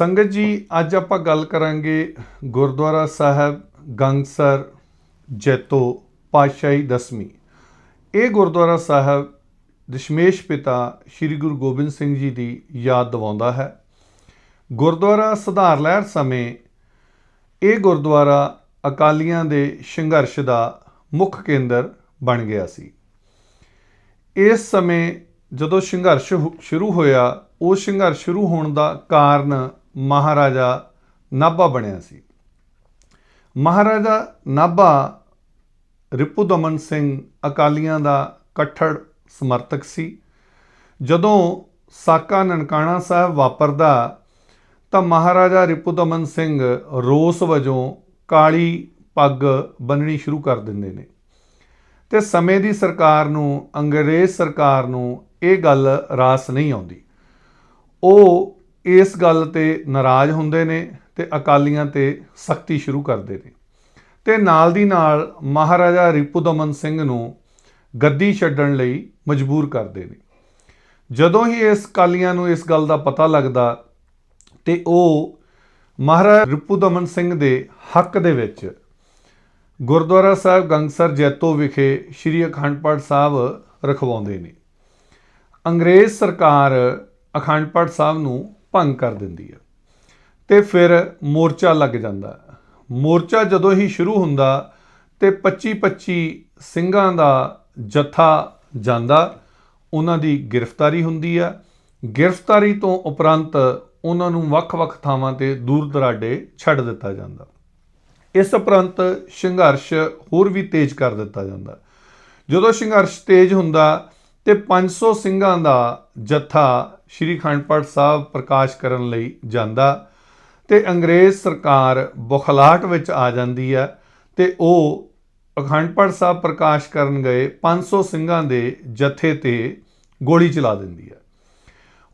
ਸੰਗਤ ਜੀ, ਅੱਜ ਆਪਾਂ ਗੱਲ ਕਰਾਂਗੇ ਗੁਰਦੁਆਰਾ ਸਾਹਿਬ ਗੰਗਸਰ ਜੈਤੋ ਪਾਤਸ਼ਾਹੀ ਦਸਵੀਂ। ਇਹ ਗੁਰਦੁਆਰਾ ਸਾਹਿਬ ਦਸ਼ਮੇਸ਼ ਪਿਤਾ ਸ੍ਰੀ ਗੁਰੂ ਗੋਬਿੰਦ ਸਿੰਘ ਜੀ ਦੀ ਯਾਦ ਦਿਵਾਉਂਦਾ ਹੈ। ਗੁਰਦੁਆਰਾ ਸੁਧਾਰ ਲਹਿਰ ਸਮੇਂ ਇਹ ਗੁਰਦੁਆਰਾ ਅਕਾਲੀਆਂ ਦੇ ਸੰਘਰਸ਼ ਦਾ ਮੁੱਖ ਕੇਂਦਰ ਬਣ ਗਿਆ ਸੀ। ਇਸ ਸਮੇਂ ਜਦੋਂ ਸੰਘਰਸ਼ ਸ਼ੁਰੂ ਹੋਇਆ, ਉਹ ਸੰਘਰਸ਼ ਸ਼ੁਰੂ ਹੋਣ ਦਾ ਕਾਰਨ ਮਹਾਰਾਜਾ ਨਾਭਾ ਬਣਿਆ ਸੀ। ਮਹਾਰਾਜਾ ਨਾਭਾ ਰਿਪੁਦਮਨ ਸਿੰਘ ਅਕਾਲੀਆਂ ਦਾ ਕੱਠੜ ਸਮਰਥਕ ਸੀ। ਜਦੋਂ ਸਾਕਾ ਨਨਕਾਣਾ ਸਾਹਿਬ ਵਾਪਰਦਾ, ਤਾਂ ਮਹਾਰਾਜਾ ਰਿਪੁਦਮਨ ਸਿੰਘ ਰੋਸ ਵਜੋਂ ਕਾਲੀ ਪੱਗ ਬੰਨਣੀ ਸ਼ੁਰੂ ਕਰ ਦਿੰਦੇ ਨੇ। ਤੇ ਸਮੇਂ ਦੀ ਸਰਕਾਰ ਨੂੰ, ਅੰਗਰੇਜ਼ ਸਰਕਾਰ ਨੂੰ ਇਹ ਗੱਲ ਰਾਸ ਨਹੀਂ ਆਉਂਦੀ। ਉਹ ਇਸ ਗੱਲ ਤੇ ਨਾਰਾਜ਼ ਹੁੰਦੇ ਨੇ ਤੇ ਅਕਾਲੀਆਂ ਤੇ ਸਖਤੀ ਸ਼ੁਰੂ ਕਰਦੇ ਨੇ। ਤੇ ਨਾਲ ਦੀ ਨਾਲ ਮਹਾਰਾਜਾ ਰਿਪੁਦਮਨ ਸਿੰਘ ਨੂੰ ਗੱਦੀ ਛੱਡਣ ਲਈ ਮਜਬੂਰ ਕਰਦੇ ਨੇ। ਜਦੋਂ ਹੀ ਇਸ ਕਾਲੀਆਂ ਨੂੰ ਇਸ ਗੱਲ ਦਾ ਪਤਾ ਲੱਗਦਾ ਤੇ ਉਹ ਮਹਾਰਾਜਾ ਰਿਪੁਦਮਨ ਸਿੰਘ ਦੇ ਹੱਕ ਦੇ ਵਿੱਚ ਗੁਰਦੁਆਰਾ ਸਾਹਿਬ ਗੰਗਸਰ ਜੈਤੋ ਵਿਖੇ ਸ੍ਰੀ ਅਖੰਡ ਪਾਠ ਸਾਹਿਬ ਰਖਵਾਉਂਦੇ ਨੇ। ਅੰਗਰੇਜ਼ ਸਰਕਾਰ ਅਖੰਡ ਪਾਠ ਸਾਹਿਬ ਨੂੰ ਭੰਗ ਕਰ ਦਿੰਦੀ ਹੈ। ਤੇ ਫਿਰ ਮੋਰਚਾ ਲੱਗ ਜਾਂਦਾ। ਮੋਰਚਾ ਜਦੋਂ ਹੀ ਸ਼ੁਰੂ ਹੁੰਦਾ, ਤੇ 25 25 ਸਿੰਘਾਂ ਦਾ ਜਥਾ ਜਾਂਦਾ, ਉਹਨਾਂ ਦੀ ਗ੍ਰਿਫਤਾਰੀ ਹੁੰਦੀ ਹੈ। ਗ੍ਰਿਫਤਾਰੀ ਤੋਂ ਉਪਰੰਤ ਉਹਨਾਂ ਨੂੰ ਵੱਖ-ਵੱਖ ਥਾਵਾਂ ਤੇ ਦੂਰ ਦਰਾਡੇ ਛੱਡ ਦਿੱਤਾ ਜਾਂਦਾ। ਇਸ ਉਪਰੰਤ ਸੰਘਰਸ਼ ਹੋਰ ਵੀ ਤੇਜ਼ ਕਰ ਦਿੱਤਾ ਜਾਂਦਾ। ਜਦੋਂ ਸੰਘਰਸ਼ ਤੇਜ਼ ਹੁੰਦਾ, ਤੇ 500 ਸਿੰਘਾਂ ਦਾ ਜਥਾ ਸ਼੍ਰੀ ਅਖੰਡ ਪਾਠ ਸਾਹਿਬ ਪ੍ਰਕਾਸ਼ ਕਰਨ ਲਈ ਜਾਂਦਾ ਤੇ ਅੰਗਰੇਜ਼ ਸਰਕਾਰ ਬੁਖਲਾਟ ਵਿੱਚ ਆ ਜਾਂਦੀ ਹੈ ਤੇ ਉਹ ਅਖੰਡ ਪਾਠ ਸਾਹਿਬ ਪ੍ਰਕਾਸ਼ ਕਰਨ ਗਏ 500 ਸਿੰਘਾਂ ਦੇ ਜਥੇ ਤੇ ਗੋਲੀ ਚਲਾ ਦਿੰਦੀ ਹੈ।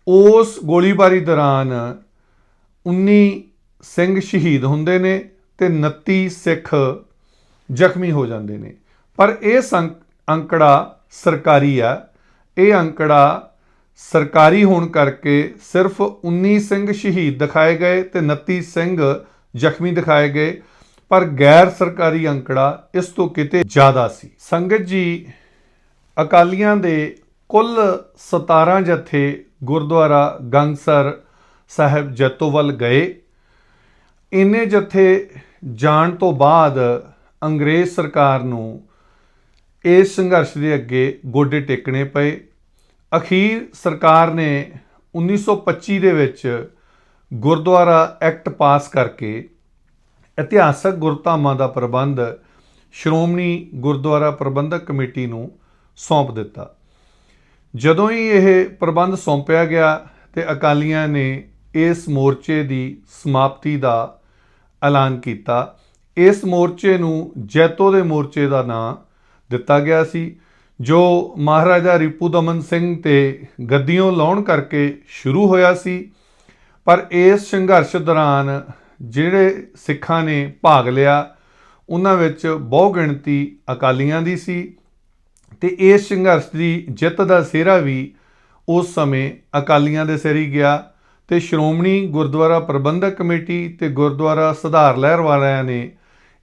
ਉਸ ਗੋਲੀਬਾਰੀ ਦੌਰਾਨ 19 ਸਿੰਘ ਸ਼ਹੀਦ ਹੁੰਦੇ ਨੇ ਤੇ 29 ਸਿੱਖ ਜ਼ਖਮੀ ਹੋ ਜਾਂਦੇ ਨੇ। ਪਰ ਇਹ ਸੰਕ- ਅੰਕੜਾ ਸਰਕਾਰੀ ਆ ਇਹ ਅੰਕੜਾ ਸਰਕਾਰੀ ਹੋਣ ਕਰਕੇ ਸਿਰਫ 19 ਸਿੰਘ ਸ਼ਹੀਦ ਦਿਖਾਏ ਗਏ ਤੇ 29 ਸਿੰਘ ਜ਼ਖਮੀ ਦਿਖਾਏ ਗਏ, ਪਰ ਗੈਰ ਸਰਕਾਰੀ ਅੰਕੜਾ ਇਸ ਤੋਂ ਕਿਤੇ ਜ਼ਿਆਦਾ ਸੀ। ਸੰਗਤ ਜੀ, ਅਕਾਲੀਆਂ ਦੇ ਕੁੱਲ 17 ਜਥੇ ਗੁਰਦੁਆਰਾ ਗੰਗਸਰ ਸਾਹਿਬ ਜੈਤੋ ਵੱਲ ਗਏ। ਇੰਨੇ ਜਥੇ ਜਾਣ ਤੋਂ ਬਾਅਦ ਅੰਗਰੇਜ਼ ਸਰਕਾਰ ਨੂੰ ਇਸ ਸੰਘਰਸ਼ ਦੇ ਅੱਗੇ ਗੋਡੇ ਟੇਕਣੇ ਪਏ। ਅਖੀਰ ਸਰਕਾਰ ਨੇ 1925 ਦੇ ਵਿੱਚ ਗੁਰਦੁਆਰਾ ਐਕਟ ਪਾਸ ਕਰਕੇ ਇਤਿਹਾਸਕ ਗੁਰਧਾਮਾਂ ਦਾ ਪ੍ਰਬੰਧ ਸ਼੍ਰੋਮਣੀ ਗੁਰਦੁਆਰਾ ਪ੍ਰਬੰਧਕ ਕਮੇਟੀ ਨੂੰ ਸੌਂਪ ਦਿੱਤਾ। ਜਦੋਂ ਹੀ ਇਹ ਪ੍ਰਬੰਧ ਸੌਂਪਿਆ ਗਿਆ ਤੇ ਅਕਾਲੀਆਂ ਨੇ ਇਸ ਮੋਰਚੇ ਦੀ ਸਮਾਪਤੀ ਦਾ ਐਲਾਨ ਕੀਤਾ, ਇਸ ਮੋਰਚੇ ਨੂੰ ਜੈਤੋ ਦੇ ਮੋਰਚੇ ਦਾ ਨਾਂ ਦਿੱਤਾ ਗਿਆ ਸੀ। ਜੋ ਮਹਾਰਾਜਾ ਰਿਪੂ ਦਮਨ ਸਿੰਘ ਤੇ ਗੱਦੀਆਂ ਲਾਉਣ ਕਰਕੇ ਸ਼ੁਰੂ ਹੋਇਆ ਸੀ, ਪਰ ਇਸ ਸੰਘਰਸ਼ ਦੌਰਾਨ ਜਿਹੜੇ ਸਿੱਖਾਂ ਨੇ ਭਾਗ ਲਿਆ, ਉਹਨਾਂ ਵਿੱਚ ਬਹੁ ਗਿਣਤੀ ਅਕਾਲੀਆਂ ਦੀ ਸੀ ਤੇ ਇਸ ਸੰਘਰਸ਼ ਦੀ ਜਿੱਤ ਦਾ ਸਿਹਰਾ ਵੀ ਉਸ ਸਮੇਂ ਅਕਾਲੀਆਂ ਦੇ ਸਿਰ ਹੀ ਗਿਆ ਤੇ ਸ਼੍ਰੋਮਣੀ ਗੁਰਦੁਆਰਾ ਪ੍ਰਬੰਧਕ ਕਮੇਟੀ ਤੇ ਗੁਰਦੁਆਰਾ ਸੁਧਾਰ ਲਹਿਰ ਵਾਲਿਆਂ ਨੇ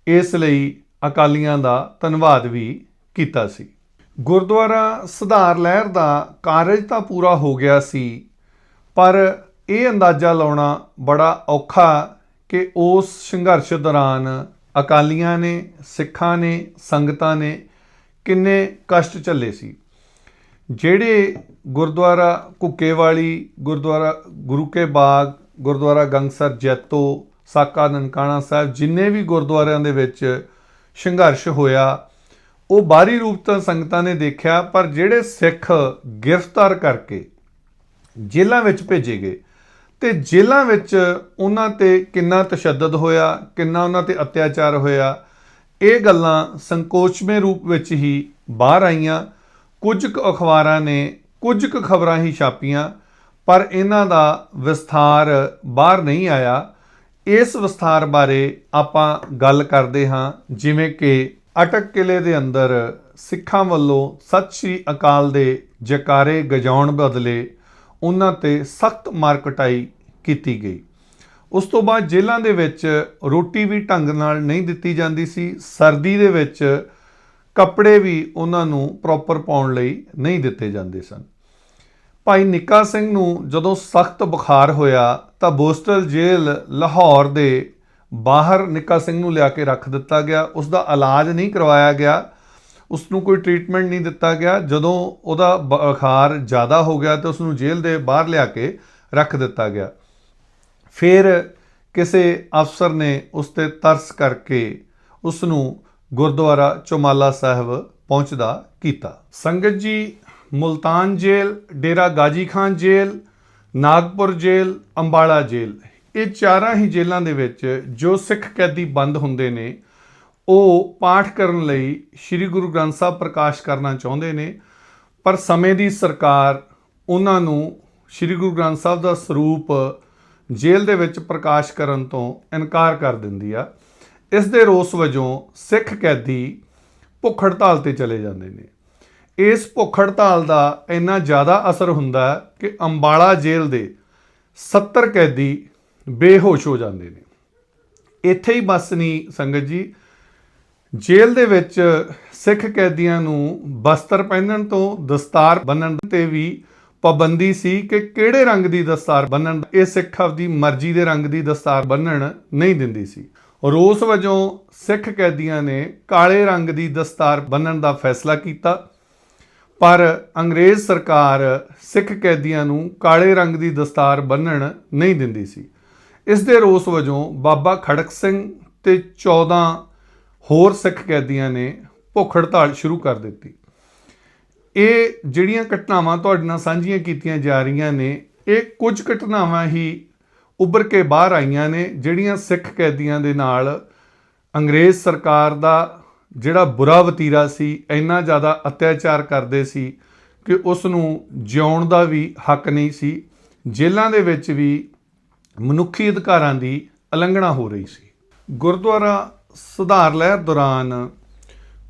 ਇਸ ਲਈ ਅਕਾਲੀਆਂ ਦਾ ਧੰਨਵਾਦ ਵੀ ਕੀਤਾ ਸੀ। ਗੁਰਦੁਆਰਾ ਸੁਧਾਰ ਲਹਿਰ ਦਾ ਕਾਰਜ ਤਾਂ ਪੂਰਾ ਹੋ ਗਿਆ ਸੀ, ਪਰ ਇਹ ਅੰਦਾਜ਼ਾ ਲਾਉਣਾ ਬੜਾ ਔਖਾ ਕਿ ਉਸ ਸੰਘਰਸ਼ ਦੌਰਾਨ ਅਕਾਲੀਆਂ ਨੇ, ਸਿੱਖਾਂ ਨੇ, ਸੰਗਤਾਂ ਨੇ ਕਿੰਨੇ ਕਸ਼ਟ ਝੱਲੇ ਸੀ। ਜਿਹੜੇ ਗੁਰਦੁਆਰਾ ਕੁੱਕੇਵਾਲੀ ਗੁਰਦੁਆਰਾ ਗੁਰੂ ਕੇ ਬਾਗ, ਗੁਰਦੁਆਰਾ ਗੰਗਸਰ, ਜੈਤੋ, ਸਾਕਾ, ਨਨਕਾਣਾ ਸਾਹਿਬ ਜਿੰਨੇ ਵੀ ਗੁਰਦੁਆਰਿਆਂ ਦੇ ਵਿੱਚ ਸੰਘਰਸ਼ ਹੋਇਆ ਉਹ ਬਾਹਰੀ ਰੂਪ ਤਾਂ ਸੰਗਤਾਂ ਨੇ ਦੇਖਿਆ, ਪਰ ਜਿਹੜੇ ਸਿੱਖ ਗ੍ਰਿਫਤਾਰ ਕਰਕੇ ਜੇਲ੍ਹਾਂ ਵਿੱਚ ਭੇਜੇ ਗਏ ਤੇ ਜੇਲ੍ਹਾਂ ਵਿੱਚ ਉਹਨਾਂ ਤੇ ਕਿੰਨਾ ਤਸ਼ੱਦਦ ਹੋਇਆ, ਕਿੰਨਾ ਉਹਨਾਂ ਤੇ ਅਤਿਆਚਾਰ ਹੋਇਆ, ਇਹ ਗੱਲਾਂ ਸੰਕੋਚਮੇ ਰੂਪ ਵਿੱਚ ਹੀ ਬਾਹਰ ਆਈਆਂ। ਕੁਝ ਕੁ ਅਖਬਾਰਾਂ ਨੇ ਕੁਝ ਕੁ ਖਬਰਾਂ ਹੀ ਛਾਪੀਆਂ, ਪਰ ਇਹਨਾਂ ਦਾ ਵਿਸਥਾਰ ਬਾਹਰ ਨਹੀਂ ਆਇਆ। ਇਸ ਵਿਸਥਾਰ ਬਾਰੇ ਆਪਾਂ ਗੱਲ ਕਰਦੇ ਹਾਂ, ਜਿਵੇਂ ਕਿ ਅਟਕ ਕਿਲੇ ਦੇ ਅੰਦਰ ਸਿੱਖਾਂ ਵੱਲੋਂ ਸਤਿ ਸ੍ਰੀ ਅਕਾਲ ਦੇ ਜਕਾਰੇ ਗਜਾਉਣ ਬਦਲੇ ਉਹਨਾਂ ਤੇ ਸਖਤ ਮਾਰਕੁਟਾਈ ਕੀਤੀ ਗਈ। ਉਸ ਤੋਂ ਬਾਅਦ ਜੇਲ੍ਹਾਂ ਦੇ ਵਿੱਚ ਰੋਟੀ ਵੀ ਢੰਗ ਨਾਲ ਨਹੀਂ ਦਿੱਤੀ ਜਾਂਦੀ ਸੀ। ਸਰਦੀ ਦੇ ਵਿੱਚ ਕੱਪੜੇ ਵੀ ਉਹਨਾਂ ਨੂੰ ਪ੍ਰੋਪਰ ਪਾਉਣ ਲਈ ਨਹੀਂ ਦਿੱਤੇ ਜਾਂਦੇ ਸਨ। ਭਾਈ ਨਿੱਕਾ ਸਿੰਘ ਨੂੰ ਜਦੋਂ ਸਖਤ ਬੁਖਾਰ ਹੋਇਆ ਤਾਂ ਬੋਸਟਲ ਜੇਲ੍ਹ ਲਾਹੌਰ ਦੇ ਬਾਹਰ ਨਿੱਕਾ ਸਿੰਘ ਨੂੰ ਲਿਆ ਕੇ ਰੱਖ ਦਿੱਤਾ ਗਿਆ। ਉਸ ਦਾ ਇਲਾਜ ਨਹੀਂ ਕਰਵਾਇਆ ਗਿਆ। ਉਸ ਨੂੰ ਕੋਈ ਟ੍ਰੀਟਮੈਂਟ ਨਹੀਂ ਦਿੱਤਾ ਗਿਆ। ਜਦੋਂ ਉਹਦਾ ਬੁਖਾਰ ਜ਼ਿਆਦਾ ਹੋ ਗਿਆ ਤਾਂ ਉਸ ਨੂੰ ਜੇਲ੍ਹ ਦੇ ਬਾਹਰ ਲਿਆ ਕੇ ਰੱਖ ਦਿੱਤਾ ਗਿਆ। ਫਿਰ ਕਿਸੇ ਅਫਸਰ ਨੇ ਉਸ ਤੇ ਤਰਸ ਕਰਕੇ ਉਸ ਨੂੰ ਗੁਰਦੁਆਰਾ ਚੋਮਾਲਾ ਸਾਹਿਬ ਪਹੁੰਚਦਾ ਕੀਤਾ। ਸੰਗਤ ਜੀ, ਮੁਲਤਾਨ ਜੇਲ੍ਹ, ਡੇਰਾ ਗਾਜੀ ਖਾਨ ਜੇਲ੍ਹ, ਨਾਗਪੁਰ ਜੇਲ੍ਹ, ਅੰਬਾਲਾ ਜੇਲ੍ਹ। ਇਹ ਚਾਰਾਂ ਹੀ ਜੇਲ੍ਹਾਂ ਦੇ ਵਿੱਚ ਜੋ ਸਿੱਖ ਕੈਦੀ ਬੰਦ ਹੁੰਦੇ ਨੇ, ਉਹ ਪਾਠ ਕਰਨ ਲਈ ਸ੍ਰੀ ਗੁਰੂ ਗ੍ਰੰਥ ਸਾਹਿਬ ਪ੍ਰਕਾਸ਼ ਕਰਨਾ ਚਾਹੁੰਦੇ ਨੇ, ਪਰ ਸਮੇਂ ਦੀ ਸਰਕਾਰ ਉਹਨਾਂ ਨੂੰ ਸ੍ਰੀ ਗੁਰੂ ਗ੍ਰੰਥ ਸਾਹਿਬ ਦਾ ਸਰੂਪ ਜੇਲ੍ਹ ਦੇ ਵਿੱਚ ਪ੍ਰਕਾਸ਼ ਕਰਨ ਤੋਂ ਇਨਕਾਰ ਕਰ ਦਿੰਦੀ ਆ। ਇਸ ਦੇ ਰੋਸ ਵਜੋਂ ਸਿੱਖ ਕੈਦੀ ਭੁੱਖ ਹੜਤਾਲ ਤੇ ਚਲੇ ਜਾਂਦੇ ਨੇ। ਇਸ ਭੁੱਖ ਹੜਤਾਲ ਦਾ ਇੰਨਾ ਜ਼ਿਆਦਾ ਅਸਰ ਹੁੰਦਾ ਕਿ ਅੰਬਾਲਾ ਜੇਲ੍ਹ ਦੇ 70 ਕੈਦੀ ਬੇਹੋਸ਼ ਹੋ ਜਾਂਦੇ ਨੇ। ਇੱਥੇ ਹੀ ਬਸ ਨਹੀਂ ਸੰਗਤ ਜੀ, ਜੇਲ੍ਹ ਦੇ ਵਿੱਚ ਸਿੱਖ ਕੈਦੀਆਂ ਨੂੰ ਬਸਤਰ ਪਹਿਨਣ ਤੋਂ ਦਸਤਾਰ ਬੰਨਣ ਤੇ ਵੀ ਪਾਬੰਦੀ ਸੀ ਕਿ ਕਿਹੜੇ ਰੰਗ ਦੀ ਦਸਤਾਰ ਬੰਨਣ। ਇਹ ਸਿੱਖ ਆਪਦੀ ਮਰਜ਼ੀ ਦੇ ਰੰਗ ਦੀ ਦਸਤਾਰ ਬੰਨਣ ਨਹੀਂ ਦਿੰਦੀ ਸੀ। ਰੋਸ ਵਜੋਂ ਸਿੱਖ ਕੈਦੀਆਂ ਨੇ ਕਾਲੇ ਰੰਗ ਦੀ ਦਸਤਾਰ ਬੰਨਣ ਦਾ ਫੈਸਲਾ ਕੀਤਾ, ਪਰ ਅੰਗਰੇਜ਼ ਸਰਕਾਰ ਸਿੱਖ ਕੈਦੀਆਂ ਨੂੰ ਕਾਲੇ ਰੰਗ ਦੀ ਦਸਤਾਰ ਬੰਨਣ ਨਹੀਂ ਦਿੰਦੀ ਸੀ। ਇਸ ਦੇ ਰੋਸ ਵਜੋਂ ਬਾਬਾ ਖੜਕ ਸਿੰਘ ਤੇ 14 ਹੋਰ ਸਿੱਖ ਕੈਦੀਆਂ ਨੇ ਭੁੱਖ ਹੜਤਾਲ ਸ਼ੁਰੂ ਕਰ ਦਿੱਤੀ। ਇਹ ਜਿਹੜੀਆਂ ਘਟਨਾਵਾਂ ਤੁਹਾਡੇ ਨਾਲ ਸਾਂਝੀਆਂ ਕੀਤੀਆਂ ਜਾ ਰਹੀਆਂ ਨੇ, ਇਹ ਕੁਝ ਘਟਨਾਵਾਂ ਹੀ ਉੱਭਰ ਕੇ ਬਾਹਰ ਆਈਆਂ ਨੇ, ਜਿਹੜੀਆਂ ਸਿੱਖ ਕੈਦੀਆਂ ਦੇ ਨਾਲ ਅੰਗਰੇਜ਼ ਸਰਕਾਰ ਦਾ ਜਿਹੜਾ ਬੁਰਾ ਵਤੀਰਾ ਸੀ, ਇੰਨਾ ਜ਼ਿਆਦਾ ਅਤਿਆਚਾਰ ਕਰਦੇ ਸੀ ਕਿ ਉਸ ਨੂੰ ਜਿਉਣ ਦਾ ਵੀ ਹੱਕ ਨਹੀਂ ਸੀ। ਜੇਲ੍ਹਾਂ ਦੇ ਵਿੱਚ ਵੀ ਮਨੁੱਖੀ ਅਧਿਕਾਰਾਂ ਦੀ ਉਲੰਘਣਾ ਹੋ ਰਹੀ ਸੀ। ਗੁਰਦੁਆਰਾ ਸੁਧਾਰ ਲਹਿਰ ਦੌਰਾਨ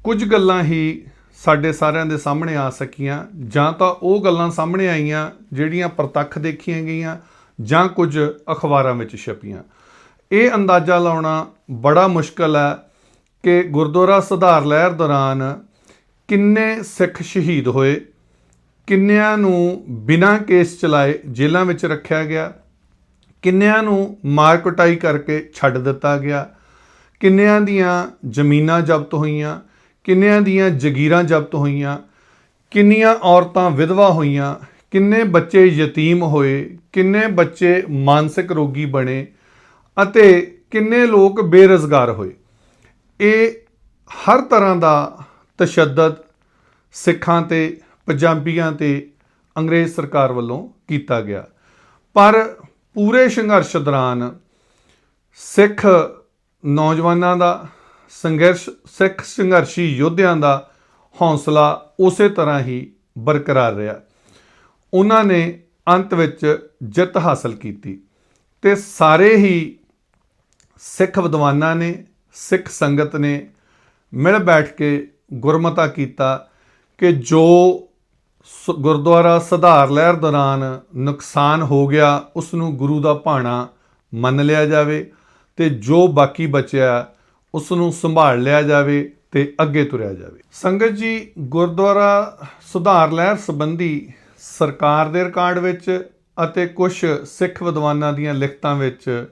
ਕੁਝ ਗੱਲਾਂ ਹੀ ਸਾਡੇ ਸਾਰਿਆਂ ਦੇ ਸਾਹਮਣੇ ਆ ਸਕੀਆਂ, ਜਾਂ ਤਾਂ ਉਹ ਗੱਲਾਂ ਸਾਹਮਣੇ ਆਈਆਂ ਜਿਹੜੀਆਂ ਪ੍ਰਤੱਖ ਦੇਖੀਆਂ ਗਈਆਂ, ਜਾਂ ਕੁਝ ਅਖਬਾਰਾਂ ਵਿੱਚ ਛਪੀਆਂ। ਇਹ ਅੰਦਾਜ਼ਾ ਲਾਉਣਾ ਬੜਾ ਮੁਸ਼ਕਲ ਹੈ ਕਿ ਗੁਰਦੁਆਰਾ ਸੁਧਾਰ ਲਹਿਰ ਦੌਰਾਨ ਕਿੰਨੇ ਸਿੱਖ ਸ਼ਹੀਦ ਹੋਏ, ਕਿੰਨਿਆਂ ਨੂੰ ਬਿਨਾਂ ਕੇਸ ਚਲਾਏ ਜੇਲ੍ਹਾਂ ਵਿੱਚ ਰੱਖਿਆ ਗਿਆ ਕਿੰਨਿਆਂ ਨੂੰ ਮਾਰ ਕੁਟਾਈ ਕਰਕੇ ਛੱਡ ਦਿੱਤਾ ਗਿਆ? ਕਿੰਨਿਆਂ ਦੀਆਂ ਜ਼ਮੀਨਾਂ ਜ਼ਬਤ ਹੋਈਆਂ? ਕਿੰਨਿਆਂ ਦੀਆਂ ਜ਼ਗੀਰਾਂ ਜ਼ਬਤ ਹੋਈਆਂ? ਕਿੰਨੀਆਂ ਔਰਤਾਂ ਵਿਧਵਾ ਹੋਈਆਂ? ਕਿੰਨੇ ਬੱਚੇ ਯਤੀਮ ਹੋਏ? ਕਿੰਨੇ ਬੱਚੇ ਮਾਨਸਿਕ ਰੋਗੀ ਬਣੇ? ਅਤੇ ਕਿੰਨੇ ਲੋਕ ਬੇਰੁਜ਼ਗਾਰ ਹੋਏ? ਇਹ ਹਰ ਤਰ੍ਹਾਂ ਦਾ ਤਸ਼ੱਦਦ ਸਿੱਖਾਂ ਤੇ, ਪੰਜਾਬੀਆਂ ਤੇ ਅੰਗਰੇਜ਼ ਸਰਕਾਰ ਵੱਲੋਂ ਕੀਤਾ ਗਿਆ। ਪਰ ਪੂਰੇ ਸੰਘਰਸ਼ ਦੌਰਾਨ ਸਿੱਖ ਨੌਜਵਾਨਾਂ ਦਾ ਸੰਘਰਸ਼, ਸਿੱਖ ਸੰਘਰਸ਼ੀ ਯੋਧਿਆਂ ਦਾ ਹੌਸਲਾ ਉਸੇ ਤਰ੍ਹਾਂ ਹੀ ਬਰਕਰਾਰ ਰਿਹਾ। ਉਹਨਾਂ ਨੇ ਅੰਤ ਵਿੱਚ ਜਿੱਤ ਹਾਸਲ ਕੀਤੀ ਤੇ ਸਾਰੇ ਹੀ ਸਿੱਖ ਵਿਦਵਾਨਾਂ ਨੇ, ਸਿੱਖ ਸੰਗਤ ਨੇ ਮਿਲ ਬੈਠ ਕੇ ਗੁਰਮਤਾ ਕੀਤਾ ਕਿ ਜੋ ਗੁਰਦੁਆਰਾ ਸੁਧਾਰ ਲਹਿਰ ਦੌਰਾਨ ਨੁਕਸਾਨ ਹੋ ਗਿਆ ਉਸ ਨੂੰ ਗੁਰੂ ਦਾ ਭਾਣਾ ਮੰਨ ਲਿਆ ਜਾਵੇ ਤੇ ਜੋ ਬਾਕੀ ਬਚਿਆ ਉਸ ਨੂੰ ਸੰਭਾਲ ਲਿਆ ਜਾਵੇ ਤੇ ਅੱਗੇ ਤੁਰਿਆ ਜਾਵੇ। ਸੰਗਤ ਜੀ, ਗੁਰਦੁਆਰਾ ਸੁਧਾਰ ਲਹਿਰ ਸੰਬੰਧੀ ਸਰਕਾਰ ਦੇ ਰਿਕਾਰਡ ਵਿੱਚ ਅਤੇ ਕੁਝ ਸਿੱਖ ਵਿਦਵਾਨਾਂ ਦੀਆਂ ਲਿਖਤਾਂ ਵਿੱਚ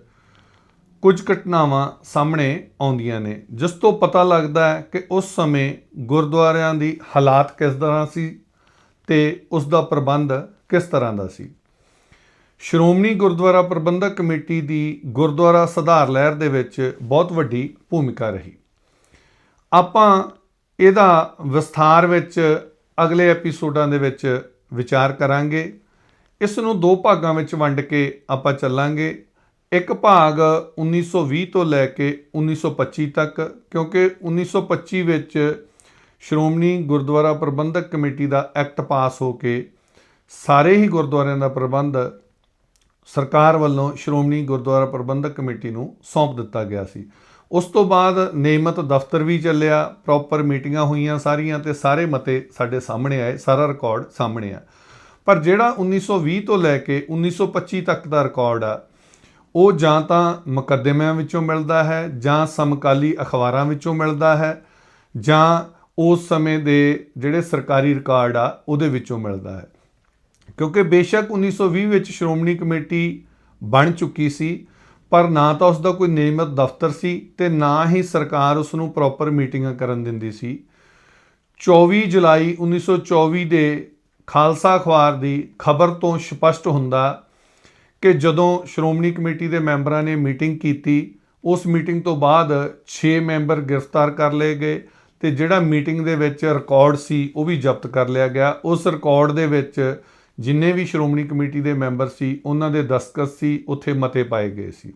ਕੁਝ ਘਟਨਾਵਾਂ ਸਾਹਮਣੇ ਆਉਂਦੀਆਂ ਨੇ। ਜਿਸ ਤੋਂ ਪਤਾ ਲੱਗਦਾ ਹੈ ਕਿ ਉਸ ਸਮੇਂ ਗੁਰਦੁਆਰਿਆਂ ਦੀ ਹਾਲਾਤ ਕਿਸ ਤਰ੍ਹਾਂ ਸੀ ਤੇ ਉਸ ਦਾ ਪ੍ਰਬੰਧ ਕਿਸ ਤਰ੍ਹਾਂ ਦਾ ਸੀ? ਸ਼੍ਰੋਮਣੀ ਗੁਰਦੁਆਰਾ ਪ੍ਰਬੰਧਕ ਕਮੇਟੀ ਦੀ ਗੁਰਦੁਆਰਾ ਸੁਧਾਰ ਲਹਿਰ ਦੇ ਵਿੱਚ ਬਹੁਤ ਵੱਡੀ ਭੂਮਿਕਾ ਰਹੀ। ਆਪਾਂ ਇਹਦਾ ਵਿਸਥਾਰ ਵਿੱਚ ਅਗਲੇ ਐਪੀਸੋਡਾਂ ਦੇ ਵਿੱਚ ਵਿਚਾਰ ਕਰਾਂਗੇ। ਇਸ ਨੂੰ ਦੋ ਭਾਗਾਂ ਵਿੱਚ ਵੰਡ ਕੇ ਆਪਾਂ ਚੱਲਾਂਗੇ। ਇੱਕ ਭਾਗ 1920 ਤੋਂ ਲੈ ਕੇ 1925 ਤੱਕ, ਕਿਉਂਕਿ 1925 ਵਿੱਚ ਸ਼੍ਰੋਮਣੀ ਗੁਰਦੁਆਰਾ ਪ੍ਰਬੰਧਕ ਕਮੇਟੀ ਦਾ ਐਕਟ ਪਾਸ ਹੋ ਕੇ ਸਾਰੇ ਹੀ ਗੁਰਦੁਆਰਿਆਂ ਦਾ ਪ੍ਰਬੰਧ ਸਰਕਾਰ ਵੱਲੋਂ ਸ਼੍ਰੋਮਣੀ ਗੁਰਦੁਆਰਾ ਪ੍ਰਬੰਧਕ ਕਮੇਟੀ ਨੂੰ ਸੌਂਪ ਦਿੱਤਾ ਗਿਆ ਸੀ। ਉਸ ਤੋਂ ਬਾਅਦ ਨਿਯਮਤ ਦਫ਼ਤਰ ਵੀ ਚੱਲਿਆ, ਪ੍ਰੋਪਰ ਮੀਟਿੰਗਾਂ ਹੋਈਆਂ ਸਾਰੀਆਂ ਤੇ ਸਾਰੇ ਮਤੇ ਸਾਡੇ ਸਾਹਮਣੇ ਆਏ, ਸਾਰਾ ਰਿਕਾਰਡ ਸਾਹਮਣੇ ਆ। ਪਰ ਜਿਹੜਾ 1920 ਤੋਂ ਲੈ ਕੇ 1925 ਤੱਕ ਦਾ ਰਿਕਾਰਡ ਆ, ਉਹ ਜਾਂ ਤਾਂ ਮੁਕੱਦਮਿਆਂ ਵਿੱਚੋਂ ਮਿਲਦਾ ਹੈ ਜਾਂ ਸਮਕਾਲੀ ਅਖਬਾਰਾਂ ਵਿੱਚੋਂ ਮਿਲਦਾ ਹੈ ਜਾਂ ਉਸ ਸਮੇਂ ਦੇ ਜਿਹੜੇ ਸਰਕਾਰੀ ਰਿਕਾਰਡ ਆ, ਉਹਦੇ ਵਿੱਚੋਂ ਮਿਲਦਾ ਹੈ। ਕਿਉਂਕਿ ਬੇਸ਼ੱਕ 1920 ਵਿੱਚ ਸ਼੍ਰੋਮਣੀ ਕਮੇਟੀ ਬਣ ਚੁੱਕੀ ਸੀ, ਪਰ ਨਾ ਤਾਂ ਉਸ ਦਾ ਕੋਈ ਨਿਯਮਤ ਦਫ਼ਤਰ ਸੀ ਤੇ ਨਾ ਹੀ ਸਰਕਾਰ ਉਸ ਨੂੰ ਪ੍ਰੋਪਰ ਮੀਟਿੰਗਾਂ ਕਰਨ ਦਿੰਦੀ ਸੀ। 24 ਜੁਲਾਈ 1924 ਦੇ ਖਾਲਸਾ ਅਖਬਾਰ ਦੀ ਖਬਰ ਤੋਂ ਸਪਸ਼ਟ ਹੁੰਦਾ ਕਿ ਜਦੋਂ ਸ਼੍ਰੋਮਣੀ ਕਮੇਟੀ ਦੇ ਮੈਂਬਰਾਂ ਨੇ ਮੀਟਿੰਗ ਕੀਤੀ, ਉਸ ਮੀਟਿੰਗ ਤੋਂ ਬਾਅਦ 6 ਮੈਂਬਰ ਗ੍ਰਿਫਤਾਰ ਕਰ ਲਏ ਗਏ। ਤੇ ਜਿਹੜਾ ਮੀਟਿੰਗ ਦੇ ਵਿੱਚ ਰਿਕਾਰਡ ਸੀ, ਉਹ ਵੀ ਜ਼ਬਤ ਕਰ ਲਿਆ ਗਿਆ। ਉਸ ਰਿਕਾਰਡ ਦੇ ਵਿੱਚ ਜਿੰਨੇ ਵੀ ਸ਼੍ਰੋਮਣੀ ਕਮੇਟੀ ਦੇ ਮੈਂਬਰ ਸੀ, ਉਹਨਾਂ ਦੇ ਦਸਤਖਤ ਸੀ, ਉੱਥੇ ਮਤੇ ਪਾਏ ਗਏ ਸੀ।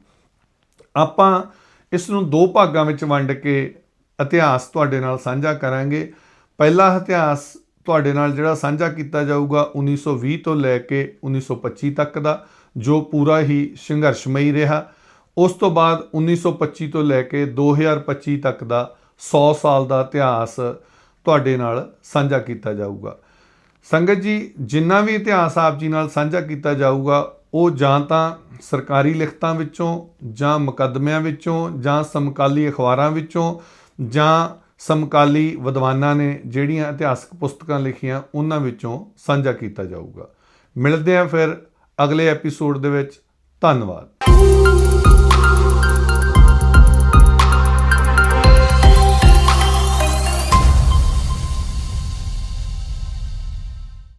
ਆਪਾਂ ਇਸ ਨੂੰ ਦੋ ਭਾਗਾਂ ਵਿੱਚ ਵੰਡ ਕੇ ਇਤਿਹਾਸ ਤੁਹਾਡੇ ਨਾਲ ਸਾਂਝਾ ਕਰਾਂਗੇ। ਪਹਿਲਾ ਇਤਿਹਾਸ ਤੁਹਾਡੇ ਨਾਲ ਜਿਹੜਾ ਸਾਂਝਾ ਕੀਤਾ ਜਾਊਗਾ 1920 ਤੋਂ ਲੈ ਕੇ 1925 ਤੱਕ ਦਾ, ਜੋ ਪੂਰਾ ਹੀ ਸੰਘਰਸ਼ਮਈ ਰਿਹਾ। ਉਸ ਤੋਂ ਬਾਅਦ 1925 ਤੋਂ ਲੈ ਕੇ 2025 ਤੱਕ ਦਾ 100 ਸਾਲ ਦਾ ਇਤਿਹਾਸ ਤੁਹਾਡੇ ਨਾਲ ਸਾਂਝਾ ਕੀਤਾ ਜਾਊਗਾ। ਸੰਗਤ ਜੀ, ਜਿੰਨਾ ਵੀ ਇਤਿਹਾਸ ਆਪ ਜੀ ਨਾਲ ਸਾਂਝਾ ਕੀਤਾ ਜਾਊਗਾ, ਉਹ ਜਾਂ ਤਾਂ ਸਰਕਾਰੀ ਲਿਖਤਾਂ ਵਿੱਚੋਂ, ਜਾਂ ਮੁਕੱਦਮਿਆਂ ਵਿੱਚੋਂ, ਜਾਂ ਸਮਕਾਲੀ ਅਖਬਾਰਾਂ ਵਿੱਚੋਂ, ਜਾਂ ਸਮਕਾਲੀ ਵਿਦਵਾਨਾਂ ਨੇ ਜਿਹੜੀਆਂ ਇਤਿਹਾਸਕ ਪੁਸਤਕਾਂ ਲਿਖੀਆਂ, ਉਹਨਾਂ ਵਿੱਚੋਂ ਸਾਂਝਾ ਕੀਤਾ ਜਾਊਗਾ। ਮਿਲਦੇ ਹਾਂ ਫਿਰ ਅਗਲੇ ਐਪੀਸੋਡ ਦੇ ਵਿੱਚ। ਧੰਨਵਾਦ।